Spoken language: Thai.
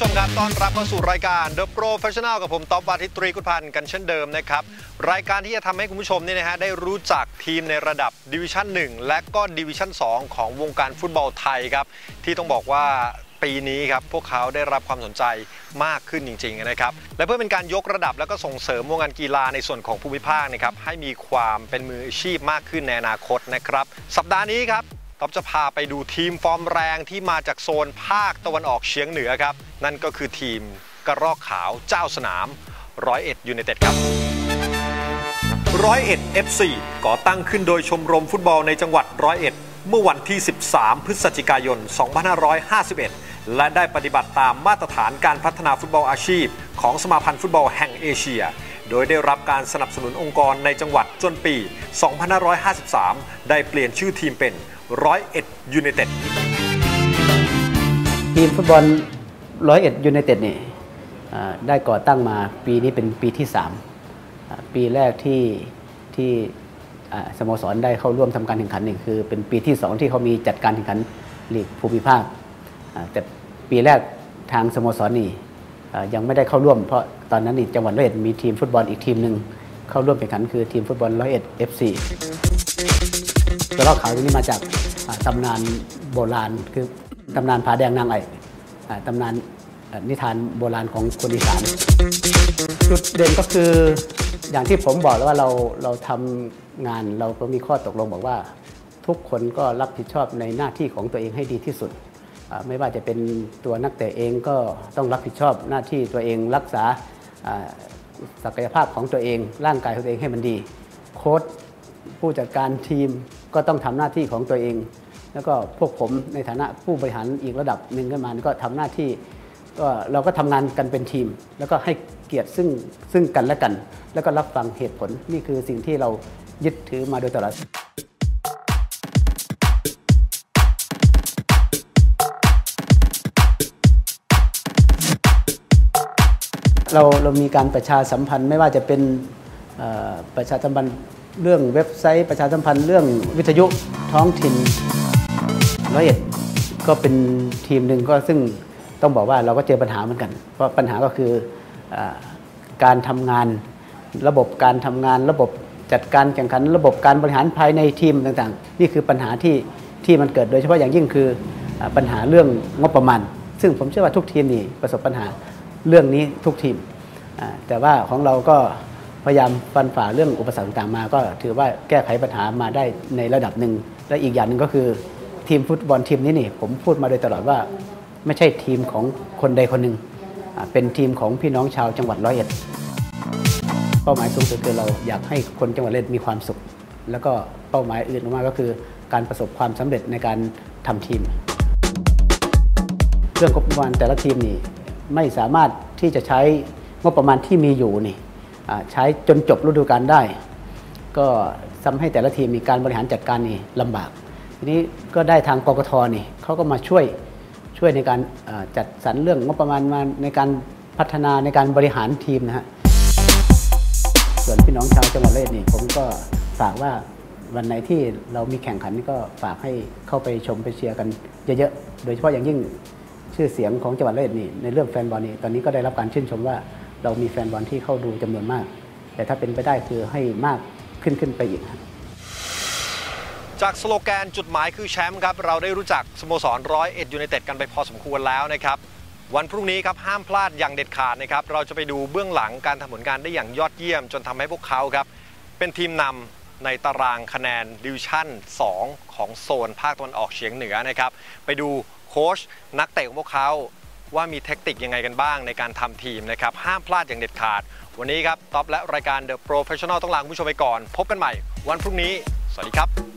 ต้อนรับเข้าสู่รายการ The Professional กับผมต๊อบวาทิตรีกุลพันธ์กันเช่นเดิมนะครับ รายการที่จะทำให้คุณผู้ชมเนี่ยนะฮะได้รู้จักทีมในระดับดิวิชั่น 1 และก็ดิวิชั่น 2 ของวงการฟุตบอลไทยครับ ที่ต้องบอกว่าปีนี้ครับ พวกเขาได้รับความสนใจมากขึ้นจริง ๆ นะครับ และเพื่อเป็นการยกระดับแล้วก็ส่งเสริมวงการกีฬาในส่วนของภูมิภาคนะครับให้มีความเป็นมืออาชีพมากขึ้นในอนาคตนะครับ สัปดาห์นี้ครับ ต๊อบจะพาไปดูทีมฟอร์มแรงที่มาจากโซนภาคตะวันออกเฉียงเหนือครับ นั่นก็คือทีมกระรอกขาวเจ้าสนามร้อยเอ็ดยูไนเต็ดครับร้อยเอ็ด FC ก่อตั้งขึ้นโดยชมรมฟุตบอลในจังหวัดร้อยเอ็ดเมื่อวันที่ 13 พฤศจิกายน 2551 และได้ปฏิบัติตามมาตรฐานการพัฒนาฟุตบอลอาชีพ ของสมาพันธ์ฟุตบอลแห่งเอเชีย โดยได้รับการสนับสนุนองค์กรในจังหวัด จนปี 2553 ได้เปลี่ยนชื่อทีมเป็นร้อยเอ็ดยูไนเต็ดทีมฟุตบอลร้อยเอ็ดยูไนเต็ดนี่ได้ก่อตั้งมาปีนี้เป็นปีที่ 3 ปีแรกที่ที่สโมสรได้เข้าร่วมทำการแข่งขันนี่คือ เป็นปีที่ 2 ที่เขามีจัดการแข่งขันลีกภูมิภาคแต่ปีแรกทางสโมสรนี่ยังไม่ได้เข้าร่วมเพราะตอนนั้นนี่จังหวัดร้อยเอ็ดมีทีมฟุตบอลอีกทีมหนึ่ง เข้าร่วมแข่งขันคือทีมฟุตบอลร้อยเอ็ดเอฟซีตัวลอกขาวตรงนี้มาจากตำนานโบราณ คือตำนานผาแดงนางไอ่ตำนานนิทานโบราณของคนอีสานจุดเด่นก็คืออย่างที่ผมบอกแล้วว่าเราเราทำงานเราก็มีข้อตกลงบอกว่า ทุกคนก็รับผิดชอบในหน้าที่ของตัวเองให้ดีที่สุด ไม่ว่าจะเป็นตัวนักเตะเองก็ต้องรับผิดชอบหน้าที่ตัวเองรักษา ศักยภาพของตัวเอง ร่างกายของตัวเองให้มันดี โค้ชผู้จัดการทีมก็ต้องทำหน้าที่ของตัวเอง แล้วก็พวกผมในฐานะผู้บริหารอีกระดับหนึ่งขึ้นมาก็ทำหน้าที่ก็เราก็ทำงานกันเป็นทีม แล้วก็ให้เกียรติซึ่งซึ่งกันและกัน แล้วก็รับฟังเหตุผลนี่คือสิ่งที่เรายึดถือมาโดยตลอด เราเรามีการประชาสัมพันธ์ไม่ว่าจะเป็นประชาสัมพันธ์เรื่องเว็บไซต์ ประชาสัมพันธ์เรื่องวิทยุท้องถิ่นร้อยเอ็ดก็เป็นทีมหนึ่งก็ซึ่งต้องบอกว่าเราก็เจอปัญหาเหมือนกัน เพราะปัญหาก็คืออการทำงาน ระบบการทำงาน ระบบจัดการแข่งขัน ระบบการบริหารภายในทีมต่างๆ นี่คือปัญหาที่ที่มันเกิดโดยเฉพาะอย่างยิ่งคืออปัญหาเรื่องงบประมาณ ซึ่งผมเชื่อว่าทุกทีมนี่ประสบปัญหา เรื่องนี้ทุกทีม แต่ว่าของเราก็พยายามฟันฝ่าเรื่องอุปสรรคต่างๆมา ก็ถือว่าแก้ไขปัญหามาได้ในระดับหนึ่ง และอีกอย่างหนึ่งก็คือทีมฟุตบอลทีมนี้นี่ผมพูดมาโดยตลอดว่า ไม่ใช่ทีมของคนใดคนหนึ่ง เป็นทีมของพี่น้องชาวจังหวัดร้อยเอ็ดเป้าหมายสูงสุดคือเราอยากให้คนจังหวัดร้อยเอ็ดมีความสุข แล้วก็เป้าหมายอื่นมากก็คือ การประสบความสำเร็จในการทำทีม เรื่องงบประมาณแต่ละทีมนี่ ไม่สามารถที่จะใช้งบประมาณที่มีอยู่นี่ใช้จนจบฤดูกาลได้ ก็ทำให้แต่ละทีมมีการบริหารจัดการนี่ลำบาก ทีนี้ก็ได้ทางกกทนี่เขาก็มาช่วยช่วยในการจัดสรรเรื่องงบประมาณมาในการพัฒนาในการบริหารทีมนะฮะส่วนพี่น้องชาวจังหวัดเลยนี่ผมก็ฝากว่าวันไหนที่เรามีแข่งขันนี่ก็ฝากให้เข้าไปชมไปเชียร์กันเยอะๆ โดยเฉพาะอย่างยิ่ง ชื่อเสียงของจังหวัดเลยนี่ในเรื่องแฟนบอลนี่ตอนนี้ก็ได้รับการชื่นชมว่าเรามีแฟนบอลที่เข้าดูจำนวนมาก แต่ถ้าเป็นไปได้คือให้มากขึ้นขึ้นไปอีกจากสโลแกนจุดหมายคือแชมป์ครับ เราได้รู้จักสโมสรร้อยเอ็ดยูไนเต็ดกันไปพอสมควรแล้วนะครับ วันพรุ่งนี้ครับห้ามพลาดอย่างเด็ดขาดนะครับ เราจะไปดูเบื้องหลังการทำผลงานได้อย่างยอดเยี่ยม จนทำให้พวกเขาครับ เป็นทีมนำในตารางคะแนนดิวิชั่น 2 ของโซนภาคตะวันออกเฉียงเหนือนะครับ ไปดู โค้ชนักเตะของพวกเขาว่ามีเทคนิคยังไงกันบ้างในการทำทีมนะครับ ห้ามพลาดอย่างเด็ดขาด วันนี้ครับ ท็อปและรายการ The Professional ต้องลาคุณผู้ชมไปก่อน พบกันใหม่ วันพรุ่งนี้ สวัสดีครับ